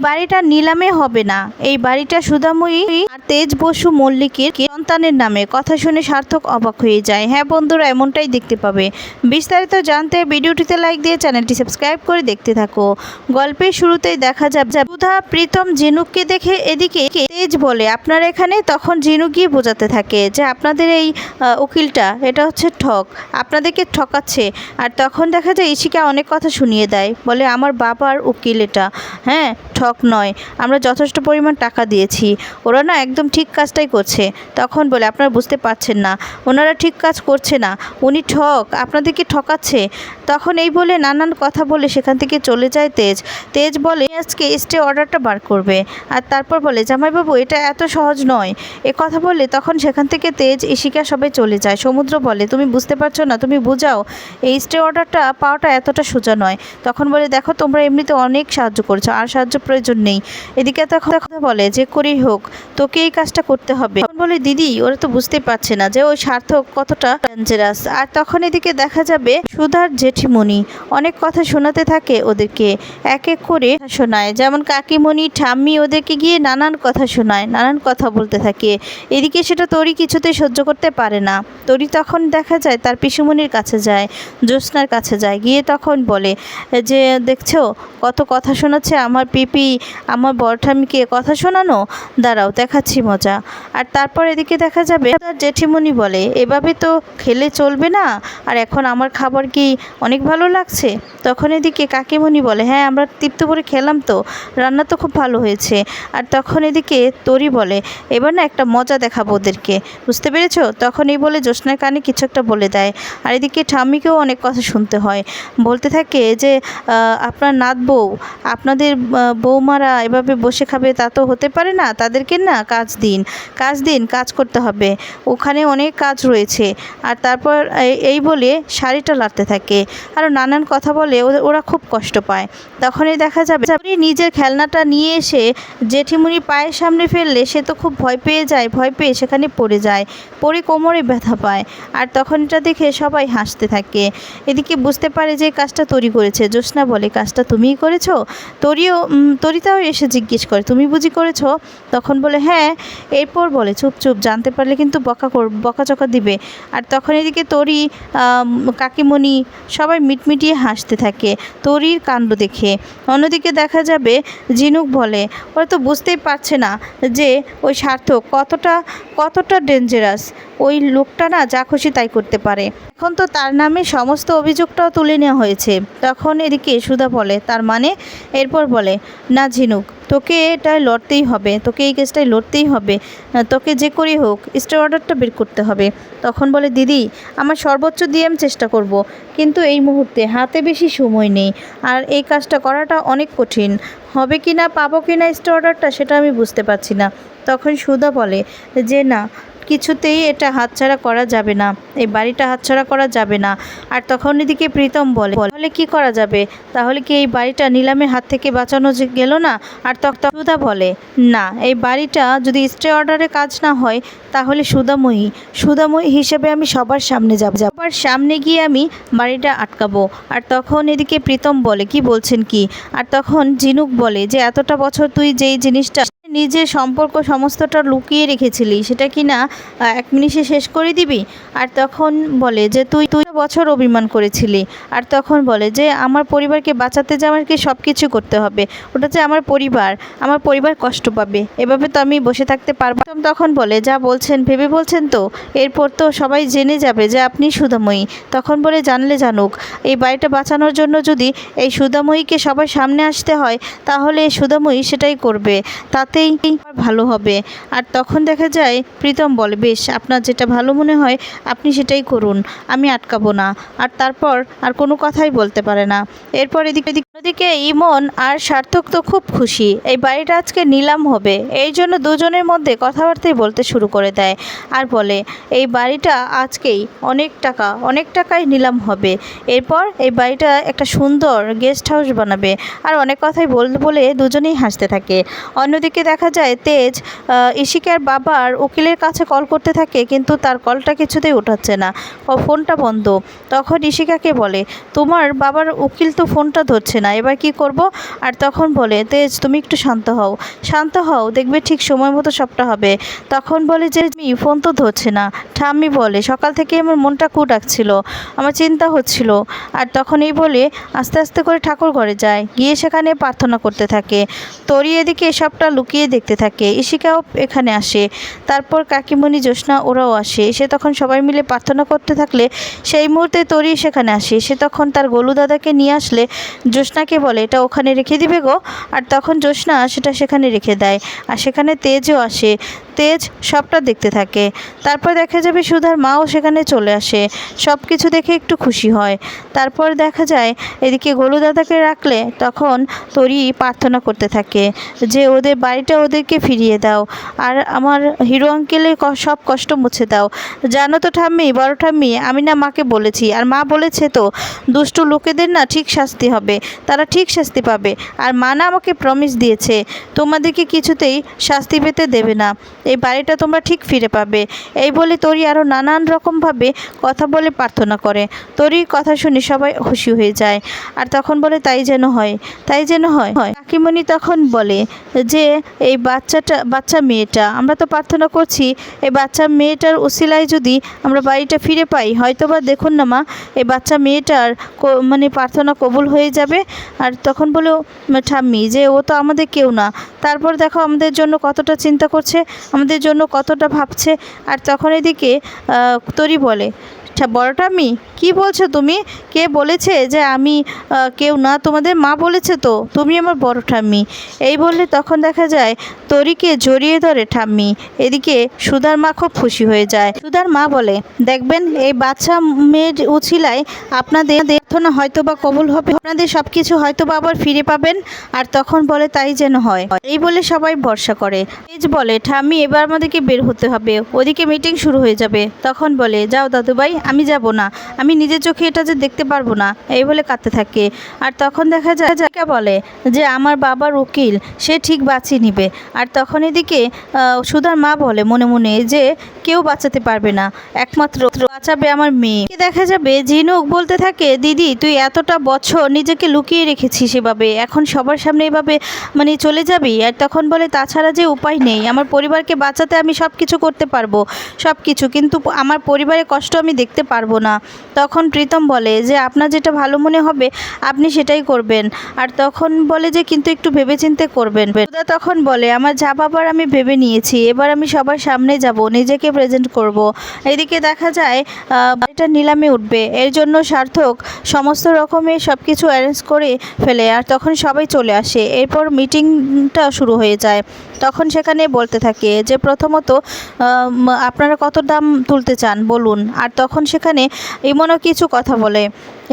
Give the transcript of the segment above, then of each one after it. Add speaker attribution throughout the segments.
Speaker 1: বাড়িটা নিলামে হবে না। এই বাড়িটা সুধাময়ী আর তেজ বসু মল্লিকের সন্তানের নামে কথা শুনে সার্থক অবাক হয়ে যায়। হ্যাঁ বন্ধুরা, এমনটাই দেখতে পাবে। বিস্তারিত জানতে ভিডিওটিতে লাইক দিয়ে চ্যানেলটি সাবস্ক্রাইব করে দেখতে থাকো। গল্পের শুরুতেই দেখা যাবে সুধা প্রীতম ঝিনুককে দেখে এদিকে তেজ বলে, আপনারা এখানে? তখন ঝিনুক গিয়ে বোঝাতে থাকে যে, আপনাদের এই উকিলটা, এটা হচ্ছে ঠক, আপনাদেরকে ঠকাচ্ছে। আর তখন দেখা যায় ইশিকা অনেক কথা শুনিয়ে দেয়, বলে, আমার বাবার উকিল এটা। হ্যাঁ ঠক নয়, আমরা যথেষ্ট পরিমাণ টাকা দিয়েছি, ওরা না একদম ঠিক কাজটাই করছে। তখন বলে, আপনারা বুঝতে পারছেন না, ওনারা ঠিক কাজ করছে না, উনি ঠক আপনাদেরকে ঠকাচ্ছে? তখন এই বলে নানান কথা বলে সেখান থেকে চলে যায় তেজ। তেজ বলে, আজকে স্টে অর্ডারটা বার করবে। আর তারপর বলে, জামাইবাবু, এটা এত সহজ নয়। এ কথা বলে তখন সেখান থেকে তেজ ইশিকা সবাই চলে যায়। সমুদ্র বলে, তুমি বুঝতে পারছ না, তুমি বুঝাও, এই স্টে অর্ডারটা পাওয়াটা এতটা সোজা নয়। তখন বলে, দেখো, তোমরা এমনিতে অনেক সাহায্য করছ, আর সাহায্য প্রয়োজন নেই। এদিকে তখন কথা বলে, যে করেই হোক, তোকে এই কাজটা করতে হবে। তখন বলে, দিদি, ওরা তো বুঝতে পারছে না যে ওই সার্থক কতটা ডেঞ্জারাস আর তখন এদিকে দেখা যাবে সুধার জেঠিমণি। অনেক কথা শোনাতে থাকে ওদেরকে, এক এক করে শোনায়। যেমন কাকিমণি, ঠাম্মি ওদেরকে গিয়ে নানান কথা শোনায়, নানান কথা বলতে থাকে। এদিকে সেটা তরি কিছুতেই সহ্য করতে পারে না। তরি তখন দেখা যায় তার পিসুমণির কাছে যায়, জ্যোৎস্নার কাছে যায়। গিয়ে তখন বলে, যে দেখছ, কত কথা শোনাচ্ছে আমার পিপি, আমার বরঠামিকে কথা শোনানো? দাঁড়াও, দেখাচ্ছি মজা। আর তারপর এদিকে দেখা যাবে তার জেঠিমণি বলে, এভাবে তো খেলে চলবে না, আর এখন আমার খাবার কি অনেক ভালো লাগছে? তখন এদিকে কাকিমণি বলে হ্যাঁ আমরা তৃপ্ত করে খেলাম তো, রান্না তো খুব ভালো হয়েছে। আর তখন এদিকে তরি বলে, এবার না একটা মজা দেখাবো ওদেরকে, বুঝতে পেরেছ? তখন এই বলে জ্যোৎস্নার কানে কিছু একটা বলে দেয়। আর এদিকে ঠাম্মিকেও অনেক কথা শুনতে হয়। বলতে থাকে যে আপনার নাত বউ, আপনাদের বৌমারা এভাবে বসে খাবে তা তো হতে পারে না, তাদেরকে না কাজ দিন। কাজ দিন কাজ করতে হবে। ওখানে অনেক কাজ রয়েছে। আর তারপর এই- বলে শাড়িটা লাড়তে থাকে। আরও নানান কথা বলে ওরা খুব কষ্ট পায়। তখনই দেখা যাবে নিজের খেলনাটা নিয়ে এসে জেঠিমুনি পায়ের সামনে ফেললে সে তো খুব ভয় পেয়ে যায়, ভয় পেয়ে সেখানে পড়ে যায়, পড়ে কোমরে ব্যথা পায়। আর তখন এটা দেখে সবাই হাসতে থাকে। এদিকে বুঝতে পারে যে কাজটা তৈরি করেছে। জ্যোৎস্না বলে, কাজটা তুমিই করেছ? তরিও তরিতাও এসে জিজ্ঞেস করে, তুমি বুঝি করেছ? তখন বলে হ্যাঁ। এরপর বলে চুপ চুপ জানতে পারলে কিন্তু বকা কর বকাচকা দিবে। আর তখন এদিকে তরি কাকিমণি সবাই মিটমিটিয়ে হাসতে থাকে, তরির কাণ্ড দেখে। অন্যদিকে দেখা যাবে ঝিনুক বলে, ওরা তো বুঝতেই পারছে না যে ওই সার্থক কতটা কতটা ডেঞ্জারাস ওই লোকটা না যা খুশি তাই করতে পারে। এখন তো তার নামে সমস্ত অভিযোগটাও তুলে নেওয়া হয়েছে। তখন এদিকে সুধা বলে, তার মানে? এরপর বলে, না ঝিনুক তোকে এটা লড়তেই হবে, তোকে এই কেসটাই লড়তেই হবে। তোকে যে করেই হোক স্টে অর্ডারটা বের করতে হবে। তখন বলে, দিদি, আমার সর্বোচ্চ দিয়ে আমি চেষ্টা করব। কিন্তু এই মুহূর্তে হাতে বেশি সময় নেই। আর এই কাজটা করাটা অনেক কঠিন। হবে কি না, পাবো কি না স্টে অর্ডারটা সেটা আমি বুঝতে পারছি না। তখন সুধা বলে, যে না কিছুতেই এটা হাতছাড়া করা যাবে না। এই বাড়িটা হাতছাড়া করা যাবে না। আর তখন এদিকে প্রীতম বলে, তাহলে কি করা যাবে? তাহলে কি এই বাড়িটা নিলামের হাত থেকে বাঁচানো গেল না? আর তখন সুধা বলে, না, এই বাড়িটা যদি স্টে অর্ডারে কাজ না হয়, তাহলে সুধাময়ী সুধাময়ী হিসেবে আমি সবার সামনে যাব। সবার সামনে গিয়ে আমি বাড়িটা আটকাবো। আর তখন এদিকে প্রীতম বলে, কি বলছেন কি? আর তখন ঝিনুক বলে, যে এতটা বছর তুই যেই জিনিসটা নিজের সম্পর্ক সমস্তটা লুকিয়ে রেখেছিলি, সেটা কি না এক মিনিটে শেষ করে দিবি? আর তখন বলে যে, তুই তুই বছর অভিমান করেছিলি। আর তখন বলে যে, আমার পরিবারকে বাঁচাতে যে আমাকে সব কিছু করতে হবে, ওটা যে আমার পরিবার আমার পরিবার কষ্ট পাবে, এভাবে তো আমি বসে থাকতে পারব তখন বলে, যা বলছেন, ভেবে বলছেন তো? এরপর তো সবাই জেনে যাবে যে, আপনি সুধাময়ী তখন বলে, জানলে জানুক, এই বাড়িটা বাঁচানোর জন্য যদি এই সুধাময়ীকে সবার সামনে আসতে হয়, তাহলে সুধাময়ী সেটাই করবে। তাতেই ভালো হবে। আর তখন দেখা যায়, প্রীতম বলে, বেশ, আপনার যেটা ভালো মনে হয়, আপনি সেটাই করুন, আমি আটকাবো না। আর তারপর আর কোনো কথাই বলতে পারে না। এরপর এদিক এদিকে- এদিকে ইমন আর সার্থক তো খুব খুশি। এই বাড়িটা আজকে নিলাম হবে। এই জন্য দুজনের মধ্যে কথাবার্তাই বলতে শুরু করে দেয় আর বলে, এই বাড়িটা আজকেই অনেক টাকা, অনেক টাকায় নিলাম হবে। এরপর এই বাড়িটা একটা সুন্দর গেস্ট হাউস বানাবে। আর অনেক কথাই বল, বলে দুজনেই হাসতে থাকে। অন্যদিকে দেখা যায়, তেজ ইশিকার বাবার উকিলের কাছে কল করতে থাকে, কিন্তু তার কলটা কিছুতেই ওঠাচ্ছে না। ফোনটা বন্ধ। তখন ইশিকাকে বলে, তোমার বাবার উকিল তো ফোনটা ধরছে না। না, এবার কি করব? আর তখন বলে, তেজ, তুমি একটু শান্ত হও। শান্ত হও? দেখবে ঠিক সময় মতো সবটা হবে। তখন বলে যে আমি ফোন তো ধরছে না। ঠাম্মি, বলে, সকাল থেকে আমার মনটা কু ডাকছিল আমার চিন্তা হচ্ছিল। আর তখন এই বলে, আস্তে আস্তে করে ঠাকুর ঘরে যায়, গিয়ে সেখানে প্রার্থনা করতে থাকে, তরি এদিকে সবটা লুকিয়ে দেখতে থাকে ইশিকাও এখানে আসে, তারপর কাকিমণি, জ্যোৎস্না ওরাও আসে, সে তখন সবাই মিলে প্রার্থনা করতে থাকলে, সেই মুহূর্তে তরি সেখানে আসে, সে তখন তার গোলু দাদাকে নিয়ে আসলে জ্যোৎস্নাকে বলে, এটা ওখানে রেখে দিবে গো। আর তখন জ্যোৎস্না সেটা সেখানে রেখে দেয়। আর সেখানে তেজও আসে। তেজ সবটা দেখতে থাকে। তারপর দেখা যাবে সুধার মাও সেখানে চলে আসে। সব কিছু দেখে একটু খুশি হয়। তারপর দেখা যায়, এদিকে গোলু দাদাকে রাখলে তখন তরি প্রার্থনা করতে থাকে যে, ওদের বাড়িটা ওদেরকে ফিরিয়ে দাও। আর আমার হিরো আঙ্কেলের সব কষ্ট মুছে দাও। জানো তো ঠাম্মি, বড় ঠাম্মি, আমি না মাকে বলেছি। আর মা বলেছে তো, দুষ্টু লোকেদের না ঠিক শাস্তি হবে। তারা ঠিক শাস্তি পাবে। আর মা না আমাকে প্রমিস দিয়েছে। তোমাদেরকে কিছুতেই শাস্তি পেতে দেবে না। এই বাড়িটা তোমরা ঠিক ফিরে পাবে। এই বলে তরি আরও নানান রকমভাবে কথা বলে প্রার্থনা করে। তরির কথা শুনে সবাই খুশি হয়ে যায়। আর তখন বলে, তাই যেন হয়। তাই যেন হয় হয়। কাকিমণি তখন বলে যে, এই বাচ্চাটা, বাচ্চা মেয়েটা, আমরা তো প্রার্থনা করছি, এই বাচ্চা মেয়েটার উসিলায় যদি আমরা বাড়িটা ফিরে পাই হয়তো বা দেখুন না মা, এই বাচ্চা মেয়েটার মানে প্রার্থনা কবুল হয়ে যাবে। আর তখন বলে, ঠাম্মি, যে ও তো আমাদের কেউ না। তারপর দেখো আমাদের জন্য কতটা চিন্তা করছে, আমাদের জন্য কতটা ভাবছে। আর তখন এদিকে তরি বলে আচ্ছা বড়টা আমি কি বলছো তুমি? কে বলেছে যে আমি কেউ না, তোমাদের মা বলেছে তো? তুমি আমার বড় ঠাম্মি এই বললে তখন দেখা যায় তরিকে জড়িয়ে ধরে ঠাম্মি। এদিকে সুধার মা খুব খুশি হয়ে যায়। সুধার মা বলে, দেখবেন, এই বাচ্চা মেয়ের উছিলায় আপনাদের হয়তো বা কবুল হবে। আপনাদের সব কিছু হয়তো বা আবার ফিরে পাবেন। আর তখন বলে, তাই যেন হয়। এই বলে সবাই ভরসা করে। তেজ বলে, ঠাম্মি, এবার আমাদেরকে বের হতে হবে। ওদিকে মিটিং শুরু হয়ে যাবে। তখন বলে, যাও দাদুভাই আমি যাব না। আমি নিজের চোখে এটা যে দেখতে পারব না, এই বলে কাঁদতে থাকে। আর তখন দেখা যায় যাকে বলে যে আমার বাবার উকিল, সে ঠিক বাঁচিয়ে নিবে। আর তখন এদিকে সুধার মা বলে মনে মনে যে কেউ বাঁচাতে পারবে না, একমাত্র বাঁচাবে আমার মেয়ে। দেখা যাবে, ঝিনুক বলতে থাকে, দিদি, তুই এতটা বছর নিজেকে লুকিয়ে রেখেছিস এভাবে। এখন সবার সামনে এভাবে মানে চলে যাবি? আর তখন বলে, তাছাড়া যে উপায় নেই। আমার পরিবারকে বাঁচাতে আমি সব কিছু করতে পারব সব কিছু কিন্তু আমার পরিবারের কষ্ট আমি দেখতে পারব না। তখন প্রীতম বলে যে, আপনার যেটা ভালো মনে হবে, আপনি সেটাই করবেন। আর তখন বলে যে, কিন্তু একটু ভেবেচিন্তে করবেন। সুধা তখন বলে, আমার যা বাবার আমি ভেবে নিয়েছি। এবার আমি সবার সামনে যাব, নিজেকে প্রেজেন্ট করব। এদিকে দেখা যায় বাড়িটা নিলামে উঠবে। এর জন্য সার্থক সমস্ত রকমের সব কিছু অ্যারেঞ্জ করে ফেলে আর তখন সবাই চলে আসে। এরপর মিটিংটা শুরু হয়ে যায়। তখন সেখানে বলতে থাকে যে, প্রথমত আপনারা কত দাম তুলতে চান? বলুন। আর তখন সেখানে এমনও কিছু কথা বলে।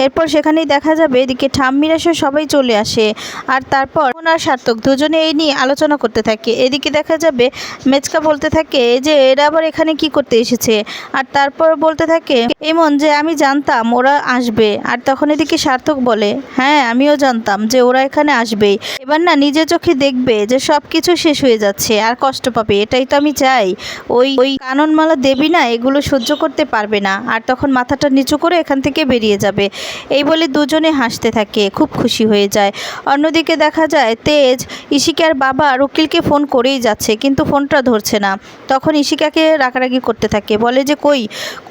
Speaker 1: এরপর সেখানেই দেখা যাবে এদিকে ঠাম্মিরা সে সবাই চলে আসে আর তারপর ওনার সার্থক দুজনে এই নিয়ে আলোচনা করতে থাকে। এদিকে দেখা যাবে মেচকা বলতে থাকে যে, এরা আবার এখানে কি করতে এসেছে? আর তারপর বলতে থাকে এমন যে, আমি জানতাম ওরা আসবে। আর তখন এদিকে সার্থক বলে হ্যাঁ আমিও জানতাম যে, ওরা এখানে আসবেই। এবার না, নিজের চোখে দেখবে যে সব কিছু শেষ হয়ে যাচ্ছে, আর কষ্ট পাবে, এটাই তো আমি চাই। ওই ওই কাননমালা দেবী না, এগুলো সহ্য করতে পারবে না। আর তখন মাথাটা নিচু করে এখান থেকে বেরিয়ে যাবে। এই বলে দুজনে হাসতে থাকে, খুব খুশি হয়ে যায়। অন্যদিকে দেখা যায়, তেজ ইশিকার বাবা উকিলকে ফোন করেই যাচ্ছে, কিন্তু ফোনটা ধরছে না। তখন ইশিকাকে রাগারাগি করতে থাকে, বলে যে, কই,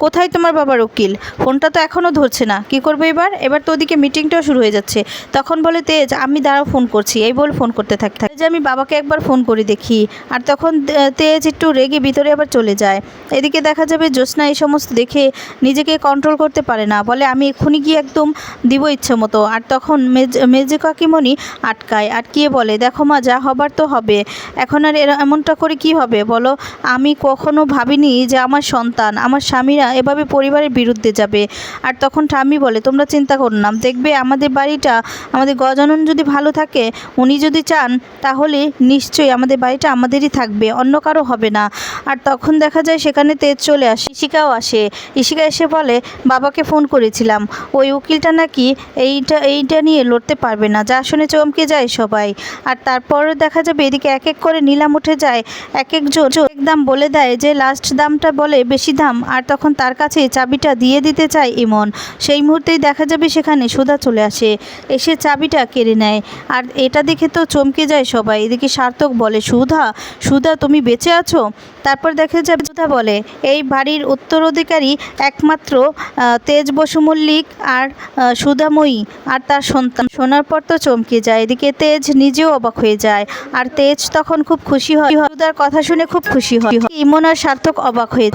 Speaker 1: কোথায় তোমার বাবা উকিল ফোনটা তো এখনও ধরছে না, কি করবে এবার? এবার তো ওদিকে মিটিংটাও শুরু হয়ে যাচ্ছে। তখন বলে তেজ আমি দাঁড়াও, ফোন করছি। এই বল ফোন করতে থাকে যে, আমি বাবাকে একবার ফোন করে দেখি। আর তখন তেজ একটু রেগে ভিতরে আবার চলে যায়। এদিকে দেখা যাবে জ্যোৎস্না এই সমস্ত দেখে নিজেকে কন্ট্রোল করতে পারে না, বলে, আমি এক্ষুনি গিয়ে একদম দিব ইচ্ছে মতো আর তখন মেজ, মেজে কাকিমণি আটকায়। আটকিয়ে বলে, দেখো মা যা হবার তো হবে। এখন আর এরা এমনটা করে কি হবে? বলো, আমি কখনো ভাবিনি যে আমার সন্তান, আমার স্বামীরা এভাবে পরিবারের বিরুদ্ধে যাবে। আর তখন ঠাম্মি বলে, তোমরা চিন্তা করো না। দেখবে আমাদের বাড়িটা, আমাদের গজানন যদি ভালো থাকে, উনি যদি চান, তাহলে নিশ্চয়ই আমাদের বাড়িটা আমাদেরই থাকবে, অন্য কারও হবে না। আর তখন দেখা যায় সেখানে তেজ চলে আসে ইশিকাও আসে। ইশিকা এসে বলে, বাবাকে ফোন করেছিলাম। ওই উকিলটা নাকি এইটা এইটা নিয়ে লড়তে পারবে না। যা শুনে চমকে যায় সবাই। আর তারপরে দেখা যাবে এদিকে এক এক করে নিলাম উঠে যায়। এক একজন এক দাম বলে দেয় যে, লাস্ট দামটা বলে বেশি দাম, আর তখন তার কাছে চাবিটা দিয়ে দিতে চায় ইমন। সেই মুহূর্তেই দেখা যাবে সেখানে সুধা চলে আসে। এসে চাবিটা কেড়ে নেয়। আর এটা দেখে তো চমকে যায় সবাই। এদিকে সার্থক বলে, সুধা সুধা, তুমি বেঁচে আছো? তারপর দেখা যাবে সুধা বলে, এই বাড়ির উত্তরাধিকারী একমাত্র তেজ বসু মল্লিক আর সুধাময়ী আর তার সন্তান। শোনার পর তো চমকে যায়। এদিকে তেজ নিজেও অবাক হয়ে যায়। আর তেজ তখন খুব খুশি হয়। কথা শুনে খুব খুশি হয়। ইমন আর সার্থক অবাক হয়ে